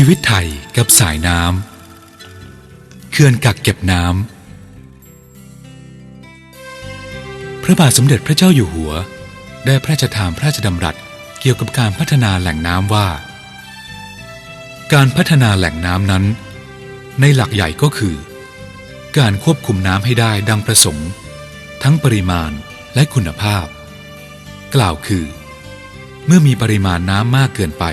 ชีวิตไทยกับสายน้ำเขื่อนกักเก็บน้ำพระบาทสมเด็จพระเจ้าอยู่หัว ได้พระราชทานพระราชดำรัสเกี่ยวกับการพัฒนาแหล่งน้ำว่า การพัฒนาแหล่งน้ำนั้น ในหลักใหญ่ก็คือ การควบคุมน้ำให้ได้ดังประสงค์ ทั้งปริมาณและคุณภาพ กล่าวคือ เมื่อมีปริมาณน้ำมากเกินไป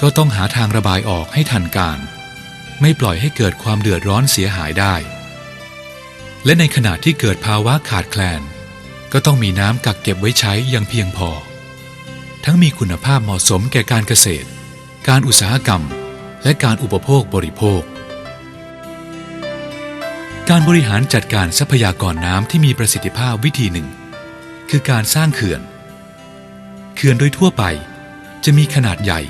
ก็ต้องหาทางระบายออกให้ทันการ ไม่ปล่อยให้เกิดความเดือดร้อนเสียหายได้ และในขณะที่เกิดภาวะขาดแคลน ก็ต้องมีน้ำกักเก็บไว้ใช้อย่างเพียงพอ ทั้งมีคุณภาพเหมาะสมแก่การเกษตร การอุตสาหกรรม และการอุปโภคบริโภค การบริหารจัดการทรัพยากรน้ำที่มีประสิทธิภาพวิธีหนึ่ง คือการสร้างเขื่อน เขื่อนโดยทั่วไปจะมีขนาดใหญ่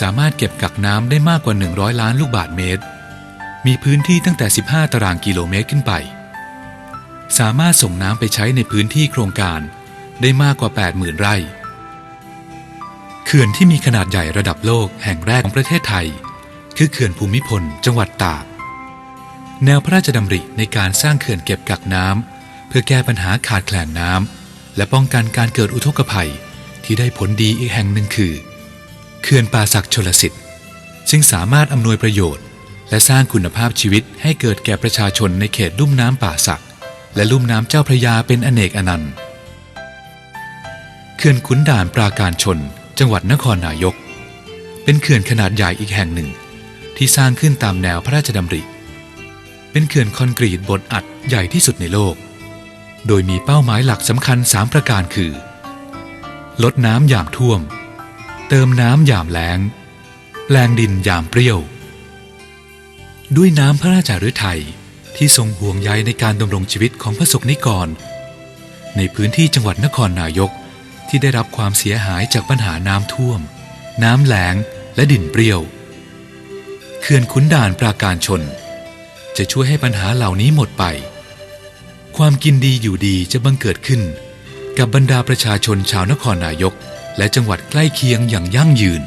สามารถเก็บกักน้ำได้มากกว่า 100 ล้านลูกบาศก์เมตร มีพื้นที่ตั้งแต่ 15 ตารางกิโลเมตรขึ้นไป สามารถส่งน้ำไปใช้ในพื้นที่โครงการได้มากกว่า 80,000 ไร่ เขื่อนที่มีขนาดใหญ่ระดับโลกแห่งแรกของประเทศไทย คือเขื่อนภูมิพล จังหวัดตาก แนวพระราชดำริในการสร้างเขื่อนเก็บกักน้ำเพื่อแก้ปัญหาขาดแคลนน้ำและป้องกันการเกิดอุทกภัยที่ได้ผลดีอีกแห่งหนึ่งคือ เขื่อนป่าศักดิ์ชลสิทธิ์ซึ่งสามารถอำนวยประโยชน์ และสร้างคุณภาพชีวิตให้เกิดแก่ประชาชนในเขตลุ่มน้ำป่าศักดิ์และลุ่มน้ำเจ้าพระยาเป็นอเนกอนันต์เขื่อนขุนด่านปราการชน จังหวัดนครนายก เป็นเขื่อนขนาดใหญ่อีกแห่งหนึ่ง ที่สร้างขึ้นตามแนวพระราชดำริ เป็นเขื่อนคอนกรีตบดอัดใหญ่ที่สุดในโลก โดยมีเป้าหมายหลักสำคัญ 3 ประการคือ ลดน้ำยามท่วม เติมน้ำยามแล้งแปลงดินยามเปรี้ยว ด้วยน้ำพระราชาฤทัยที่ทรงห่วงใยในการดำรงชีวิตของพระสงฆ์นิกร ในพื้นที่จังหวัดนครนายกที่ได้รับความเสียหายจากปัญหาน้ำท่วม น้ำแล้งและดินเปรี้ยวเขื่อนขุนด่านปราการชน จะช่วยให้ปัญหาเหล่านี้หมดไป ความกินดีอยู่ดีจะบังเกิดขึ้น กับบรรดาประชาชนชาวนครนายก และจังหวัดใกล้เคียงอย่างยั่งยืน